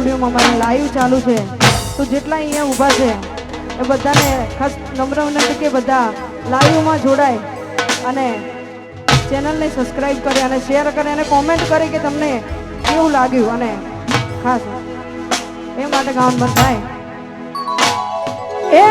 સ્ટુડિયોમાં મારે લાઈવ ચાલુ છે. તો જેટલા અહીંયા ઊભા છે, એ બધાને ખાસ નમ્ર વિનંતી કે બધા લાઈવમાં જોડાય અને ચેનલને સબસ્ક્રાઈબ કરે અને શેર કરે અને કોમેન્ટ કરે કે તમને કેવું લાગ્યું અને ખાસ એ માટે ગામ બંધ થાય. એ